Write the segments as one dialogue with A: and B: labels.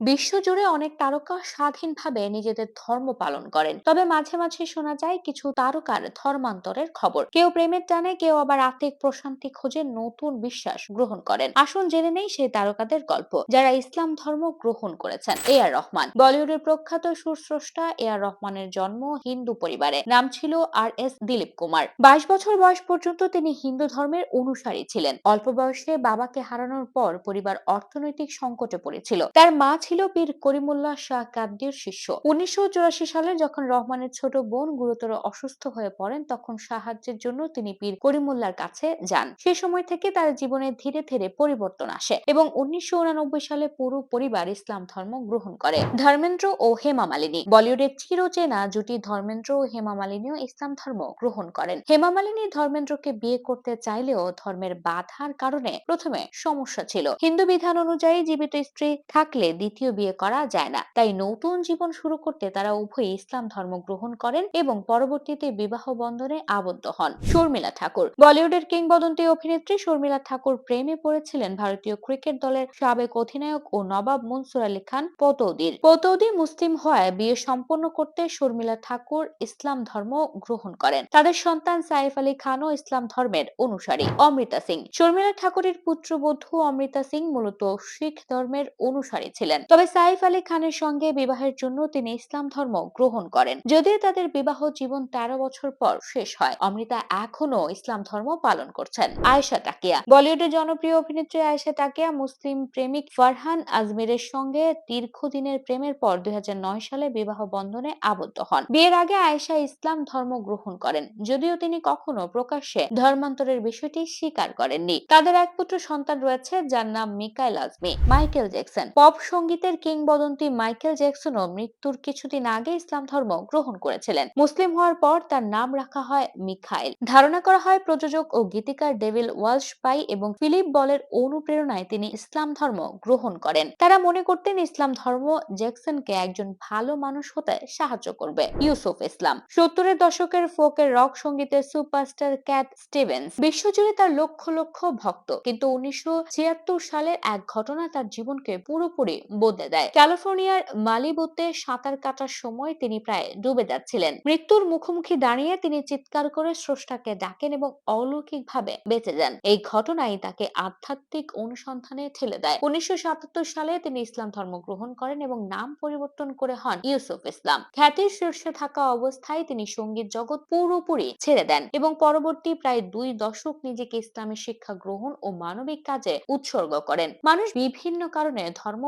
A: বিশ্বজুড়ে অনেক তারকা স্বাধীনভাবে নিজেদের ধর্ম পালন করেন। তবে মাঝে মাঝে শোনা যায় কিছু তারকার ধর্মান্তরের খবর। কেউ প্রেমের টানে, কেউ আবার আত্মিক প্রশান্তি খোঁজে নতুন বিশ্বাস গ্রহণ করেন। আসুন জেনে নেই সেই তারকাদের গল্প, যারা ইসলাম ধর্ম গ্রহণ করেছেন। এ আর রহমান, বলিউডের প্রখ্যাত সুরস্রষ্টা এ আর রহমানের জন্ম হিন্দু পরিবারে। নাম ছিল আর এস দিলীপ কুমার। বাইশ বছর বয়স পর্যন্ত তিনি হিন্দু ধর্মের অনুসারী ছিলেন। অল্প বয়সে বাবাকে হারানোর পর পরিবার অর্থনৈতিক সংকটে পড়েছিল। তার মা ছিল পীর করিমুল্লাহ শাহ কাদ্দির শিষ্য। উনিশশো চুরাশি সালে যখন রহমানের ছোট বোন গুরুতর অসুস্থ হয়ে পড়েন, তখন সাহায্যের জন্য তিনি পীর করিমুল্লার কাছে যান। সে সময় থেকে তার জীবনে ধীরে ধীরে পরিবর্তন আসে এবং উনিশশো সালে পুরো পরিবার ইসলাম ধর্ম গ্রহণ করে। ধর্মেন্দ্র ও হেমা মালিনী। বলিউডের চিরচেনা জুটি ধর্মেন্দ্র ও হেমা মালিনীও ইসলাম ধর্ম গ্রহণ করেন। হেমা মালিনী ধর্মেন্দ্রকে বিয়ে করতে চাইলেও ধর্মের বাধার কারণে প্রথমে সমস্যা ছিল। হিন্দু বিধান অনুযায়ী জীবিত স্ত্রী থাকলে দ্বিতীয় বিয়ে করা যায় না। তাই নতুন জীবন শুরু করতে তারা উভয়ই ইসলাম ধর্ম গ্রহণ করেন এবং পরবর্তীতে বিবাহ বন্ধনে আবদ্ধ হন। শর্মিলা ঠাকুর বলিউডের কিংবদন্তি অভিনেত্রী শর্মিলা ঠাকুর প্রেমে পড়েছিলেন ভারতীয় ক্রিকেট দলের সাবেক অধিনায়ক ও নবাব মনসুর আলী খান পতৌদির। পতৌদি মুসলিম হওয়ায় বিয়ে সম্পন্ন করতে শর্মিলা ঠাকুর ইসলাম ধর্ম গ্রহণ করেন। তাদের সন্তান সাইফ আলী খানও ইসলাম ধর্মের অনুসারী। অমৃতা সিং শর্মিলা ঠাকুরের পুত্রবধূ অমৃতা সিং মূলত শিখ ধর্মের অনুসারী ছিলেন। তবে সাইফ আলী খানের সঙ্গে বিবাহের জন্য তিনি ইসলাম ধর্ম গ্রহণ করেন। যদিও তাদের বিবাহ জীবন তেরো বছর পর শেষ হয়, অমৃতা এখনও ইসলাম ধর্ম পালন করছেন। আয়েশা টাকিয়া বলিউডের জনপ্রিয় অভিনেত্রী আয়েশা টাকিয়া মুসলিম প্রেমিক ফারহান আজমিরের সঙ্গে দীর্ঘদিনের প্রেমের পর দুই হাজার নয় সালে বিবাহ বন্ধনে আবদ্ধ হন। বিয়ের আগে আয়েশা ইসলাম ধর্ম গ্রহণ করেন, যদিও তিনি কখনো প্রকাশ্যে ধর্মান্তরের বিষয়টি স্বীকার করেননি। তাদের এক পুত্র সন্তান রয়েছে, যার নাম Mikail Azmi, Michael Jackson. Pop সঙ্গীতের কিংবদন্তি মাইকেল জ্যাকসনও মৃত্যুর কিছুদিন আগে ইসলাম ধর্ম গ্রহণ করেছিলেন। মুসলিম হওয়ার পর তার নাম রাখা হয় মিখাইল। ধারণা করা হয় প্রযোজক ও গীতিকার ডেভিল ওয়ালশ পাই এবং ফিলিপ বলের অনুপ্রেরণায় তিনি ইসলাম ধর্ম গ্রহণ করেন। তারা মনে করতেন ইসলাম ধর্ম জ্যাকসনকে একজন ভালো মানুষ হতে সাহায্য করবে। Yusuf Islam. সত্তরের দশকের ফোকের রক সঙ্গীতের সুপারস্টার ক্যাট স্টিভেন্স। বিশ্বজুড়ে তার লক্ষ লক্ষ ভক্ত। কিন্তু উনিশশো ছিয়াত্তর সালের এক ঘটনা তার জীবনকে পুরোপুরি বদলে দেয়। ক্যালিফোর্নিয়ার মালিবুতে সাঁতার কাটার সময় তিনি প্রায় ডুবে যাচ্ছিলেন। মৃত্যুর মুখোমুখি দাঁড়িয়ে তিনি চিৎকার করে স্রষ্টাকে ডাকেন এবং অলৌকিকভাবে বেঁচে যান। এই ঘটনাই তাকে আধ্যাত্মিক অনুসন্ধানে ঠেলে দেয়। উনিশশো সালে তিনি ইসলাম ধর্ম গ্রহণ করেন এবং নাম পরিবর্তন করে হন ইউসুফ ইসলাম। খ্যাতির শীর্ষে থাকা অবস্থায় তিনি সংগীত জগৎ পুরোপুরি ছেড়ে দেন এবং পরবর্তী প্রায় দুই দশক নিজেকে ইসলামী শিক্ষা গ্রহণ ও মানবিক কাজে উৎসর্গ করেন। মানুষ বিভিন্ন কারণে ধর্ম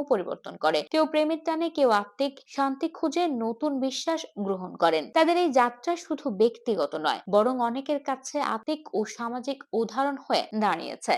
A: পরিবর্তন করে। কেউ প্রেমের টানে, কেউ আত্মিক শান্তি খুঁজে নতুন বিশ্বাস গ্রহণ করেন। তাদের এই যাত্রা শুধু ব্যক্তিগত নয়, বরং অনেকের কাছে আত্মিক ও সামাজিক উদাহরণ হয়ে দাঁড়িয়েছে।